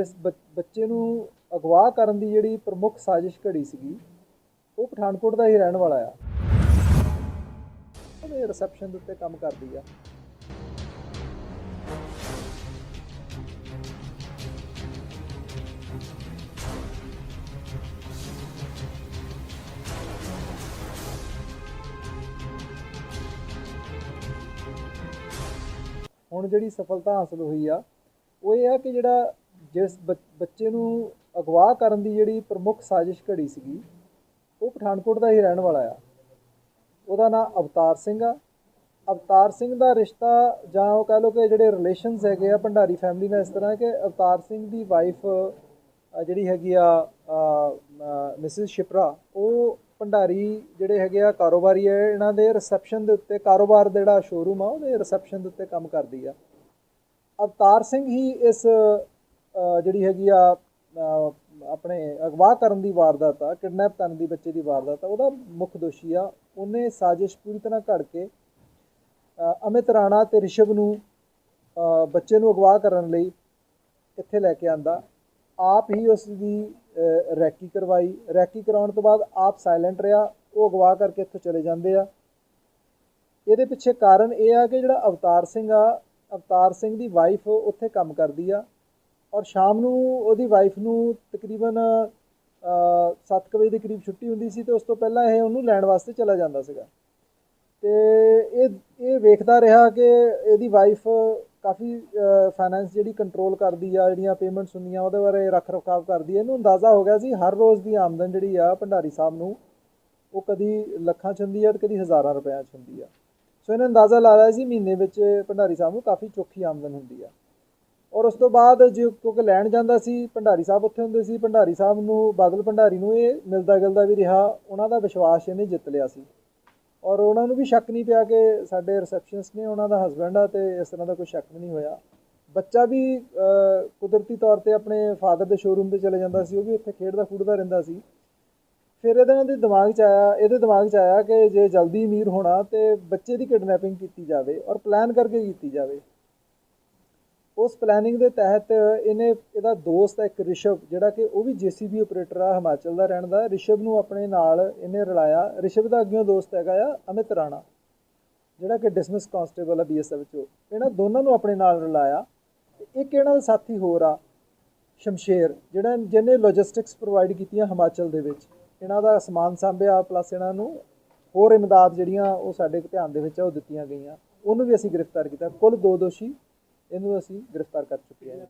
ਇਸ ਬ- ਬੱਚੇ ਨੂੰ ਅਗਵਾ ਕਰਨ ਦੀ ਜਿਹੜੀ ਪ੍ਰਮੁੱਖ ਸਾਜ਼ਿਸ਼ ਘੜੀ ਸੀਗੀ, ਉਹ ਪਠਾਨਕੋਟ ਦਾ ਹੀ ਰਹਿਣ ਵਾਲਾ ਆ। ਉਹ ਰਿਸੈਪਸ਼ਨ ਦੇ ਉੱਤੇ ਕੰਮ ਕਰਦੀ ਆ। ਹੁਣ ਜਿਹੜੀ ਸਫਲਤਾ ਹਾਸਲ ਹੋਈ ਆ, ਉਹ ਇਹ ਆ ਕਿ ਜਿਹੜਾ ਜਿਸ ਬੱਚ- ਬੱਚੇ ਨੂੰ ਅਗਵਾ ਕਰਨ ਦੀ ਜਿਹੜੀ ਪ੍ਰਮੁੱਖ ਸਾਜ਼ਿਸ਼ ਘੜੀ ਸੀਗੀ, ਉਹ ਪਠਾਨਕੋਟ ਦਾ ਹੀ ਰਹਿਣ ਵਾਲਾ ਆ। ਉਹਦਾ ਨਾਮ ਅਵਤਾਰ ਸਿੰਘ ਆ। ਅਵਤਾਰ ਸਿੰਘ ਦਾ ਰਿਸ਼ਤਾ ਜਾਂ ਉਹ ਕਹ ਲਓ ਕਿ ਜਿਹੜੇ ਰਿਲੇਸ਼ਨਸ ਹੈਗੇ ਆ ਭੰਡਾਰੀ ਫੈਮਿਲੀ ਨਾਲ ਇਸ ਤਰ੍ਹਾਂ ਕਿ ਅਵਤਾਰ ਸਿੰਘ ਦੀ ਵਾਈਫ ਜਿਹੜੀ ਹੈਗੀ ਆ ਮਿਸਿਸ ਸ਼ਿਪਰਾ ਉਹ ਭੰਡਾਰੀ ਜਿਹੜੇ ਹੈਗੇ ਆ ਕਾਰੋਬਾਰੀ ਹੈ, ਇਹਨਾਂ ਦੇ ਰਿਸੈਪਸ਼ਨ ਦੇ ਉੱਤੇ ਕਾਰੋਬਾਰ ਦਾ ਜਿਹੜਾ ਸ਼ੋਰੂਮ ਆ, ਉਹਦੇ ਰਿਸੈਪਸ਼ਨ ਦੇ ਉੱਤੇ ਕੰਮ ਕਰਦੀ ਆ। ਅਵਤਾਰ ਸਿੰਘ ਹੀ ਇਸ ਜਿਹੜੀ ਹੈਗੀ ਆ ਆਪਣੇ ਅਗਵਾ ਕਰਨ ਦੀ ਵਾਰਦਾਤ ਆ, ਕਿਡਨੈਪ ਕਰਨ ਦੀ ਬੱਚੇ ਦੀ ਵਾਰਦਾਤ ਆ, ਉਹਦਾ ਮੁੱਖ ਦੋਸ਼ੀ ਆ। ਉਹਨੇ ਸਾਜ਼ਿਸ਼ ਪੂਰੀ ਤਰ੍ਹਾਂ ਘੜ ਕੇ ਅਮਿਤ ਰਾਣਾ ਤੇ ਰਿਸ਼ਵ ਨੂੰ ਬੱਚੇ ਨੂੰ ਅਗਵਾ ਕਰਨ ਲਈ ਇੱਥੇ ਲੈ ਕੇ ਆਂਦਾ। ਆਪ ਹੀ ਉਸ ਦੀ ਰੈਕੀ ਕਰਵਾਈ। ਰੈਕੀ ਕਰਾਉਣ ਤੋਂ ਬਾਅਦ ਆਪ ਸਾਇਲੈਂਟ ਰਿਹਾ। ਉਹ ਅਗਵਾ ਕਰਕੇ ਇੱਥੋਂ ਚਲੇ ਜਾਂਦੇ ਆ। ਇਹਦੇ ਪਿੱਛੇ ਕਾਰਨ ਇਹ ਆ ਕਿ ਜਿਹੜਾ ਅਵਤਾਰ ਸਿੰਘ ਆ, ਅਵਤਾਰ ਸਿੰਘ ਦੀ ਵਾਈਫ ਉੱਥੇ ਕੰਮ ਕਰਦੀ ਆ। ਔਰ ਸ਼ਾਮ ਨੂੰ ਉਹਦੀ ਵਾਈਫ ਨੂੰ ਤਕਰੀਬਨ 7 ਵਜੇ ਦੇ ਕਰੀਬ ਛੁੱਟੀ ਹੁੰਦੀ ਸੀ ਤੇ ਉਸ ਤੋਂ ਪਹਿਲਾਂ ਇਹ ਉਹਨੂੰ ਲੈਣ ਵਾਸਤੇ ਚਲਾ ਜਾਂਦਾ ਸੀਗਾ। ਤੇ ਇਹ ਇਹ ਵੇਖਦਾ ਰਿਹਾ ਕਿ ਇਹਦੀ ਵਾਈਫ ਕਾਫੀ ਫਾਈਨੈਂਸ ਜਿਹੜੀ ਕੰਟਰੋਲ ਕਰਦੀ ਆ, ਜਿਹੜੀਆਂ ਪੇਮੈਂਟਸ ਹੁੰਦੀਆਂ, ਉਹਦੇ ਬਾਰੇ ਰੱਖ ਰਖਾਵ ਕਰਦੀ ਹੈ ਇਹਨੂੰ ਅੰਦਾਜ਼ਾ ਹੋ ਗਿਆ ਸੀ ਹਰ ਰੋਜ਼ ਦੀ ਆਮਦਨ ਜਿਹੜੀ ਆ ਭੰਡਾਰੀ ਸਾਹਿਬ ਨੂੰ, ਉਹ ਕਦੀ ਲੱਖਾਂ ਚ ਹੁੰਦੀ ਆ ਤੇ ਕਦੀ ਹਜ਼ਾਰਾਂ ਰੁਪਇਆਂ ਚ ਹੁੰਦੀ ਆ। ਸੋ ਇਹਨੇ ਅੰਦਾਜ਼ਾ ਲਾ ਲਿਆ ਸੀ ਮਹੀਨੇ ਵਿੱਚ ਭੰਡਾਰੀ ਸਾਹਿਬ ਨੂੰ ਕਾਫੀ ਚੋਖੀ ਆਮਦਨ ਹੁੰਦੀ ਆ। ਔਰ ਉਸ ਤੋਂ ਬਾਅਦ ਜੇ ਕਿਉਂਕਿ ਲੈਣ ਜਾਂਦਾ ਸੀ, ਭੰਡਾਰੀ ਸਾਹਿਬ ਉੱਥੇ ਹੁੰਦੇ ਸੀ, ਭੰਡਾਰੀ ਸਾਹਿਬ ਨੂੰ, ਬਾਦਲ ਭੰਡਾਰੀ ਨੂੰ ਇਹ ਮਿਲਦਾ ਗਿਲਦਾ ਵੀ ਰਿਹਾ, ਉਹਨਾਂ ਦਾ ਵਿਸ਼ਵਾਸ ਇਹਨੇ ਜਿੱਤ ਲਿਆ ਸੀ। ਔਰ ਉਹਨਾਂ ਨੂੰ ਵੀ ਸ਼ੱਕ ਨਹੀਂ ਪਿਆ ਕਿ ਸਾਡੇ ਰਿਸੈਪਸ਼ਨਿਸਟ ਨੇ ਉਹਨਾਂ ਦਾ ਹਸਬੈਂਡ ਆ ਤੇ ਇਸ ਤਰ੍ਹਾਂ ਦਾ ਕੋਈ ਸ਼ੱਕ ਨਹੀਂ ਹੋਇਆ। ਬੱਚਾ ਵੀ ਕੁਦਰਤੀ ਤੌਰ ਤੇ ਆਪਣੇ ਫਾਦਰ ਦੇ ਸ਼ੋਰੂਮ ਤੇ ਚਲੇ ਜਾਂਦਾ ਸੀ, ਉਹ ਵੀ ਉੱਥੇ ਖੇਡਦਾ ਖੂਡਦਾ ਰਹਿੰਦਾ ਸੀ। ਫਿਰ ਇਹਦੇ ਨਾਲ ਦੇ ਦਿਮਾਗ 'ਚ ਆਇਆ, ਇਹਦੇ ਦਿਮਾਗ 'ਚ ਆਇਆ ਕਿ ਜੇ ਜਲਦੀ ਅਮੀਰ ਹੋਣਾ ਤੇ ਬੱਚੇ ਦੀ ਕਿਡਨੈਪਿੰਗ ਕੀਤੀ ਜਾਵੇ ਔਰ ਪਲਾਨ ਕਰਕੇ ਕੀਤੀ ਜਾਵੇ। ਉਸ ਪਲੈਨਿੰਗ ਦੇ ਤਹਿਤ ਇਹਨੇ ਇਹਦਾ ਦੋਸਤ ਹੈ ਇੱਕ ਰਿਸ਼ਵ, ਜਿਹੜਾ ਕਿ ਉਹ ਵੀ ਜੀਸੀਬੀ ਆਪਰੇਟਰ ਆ, ਹਿਮਾਚਲ ਦਾ ਰਹਿਣ ਦਾ। ਰਿਸ਼ਵ ਨੂੰ ਆਪਣੇ ਨਾਲ ਇਹਨੇ ਰਲਾਇਆ। ਰਿਸ਼ਵ ਦਾ ਅੱਗੇ ਦੋਸਤ ਹੈਗਾ ਆ, ਅਮਿਤ ਰਾਣਾ, ਜਿਹੜਾ ਕਿ ਡਿਸਮਿਸ ਕਾਂਸਟੇਬਲ ਆ ਬੀਐਸਐਫ ਚੋਂ। ਇਹਨਾਂ ਦੋਨਾਂ ਨੂੰ ਆਪਣੇ ਨਾਲ ਰਲਾਇਆ। ਤੇ ਇੱਕ ਇਹਨਾਂ ਦਾ ਸਾਥੀ ਹੋਰ ਆ, ਸ਼ਮਸ਼ੇਰ, ਜਿਹੜਾ ਜਿਹਨੇ ਲੌਜਿਸਟਿਕਸ ਪ੍ਰੋਵਾਈਡ ਕੀਤੀਆਂ ਹਿਮਾਚਲ ਦੇ ਵਿੱਚ। ਇਹਨਾਂ ਦਾ ਸਮਾਨ ਸਾਂਭਿਆ ਪਲੱਸ ਇਹਨਾਂ ਨੂੰ ਹੋਰ ਇਮਦਾਦ ਜਿਹੜੀਆਂ ਉਹ ਸਾਡੇ ਧਿਆਨ ਦੇ ਵਿੱਚ ਆ, ਉਹ ਦਿੱਤੀਆਂ ਗਈਆਂ। ਉਹਨੂੰ ਵੀ ਅਸੀਂ ਗ੍ਰਿਫਤਾਰ ਕੀਤਾ। ਕੁੱਲ ਦੋ ਦੋਸ਼ੀ ਇਹਨੂੰ ਅਸੀਂ ਗ੍ਰਿਫਤਾਰ ਕਰ ਚੁੱਕੇ ਹਾਂ।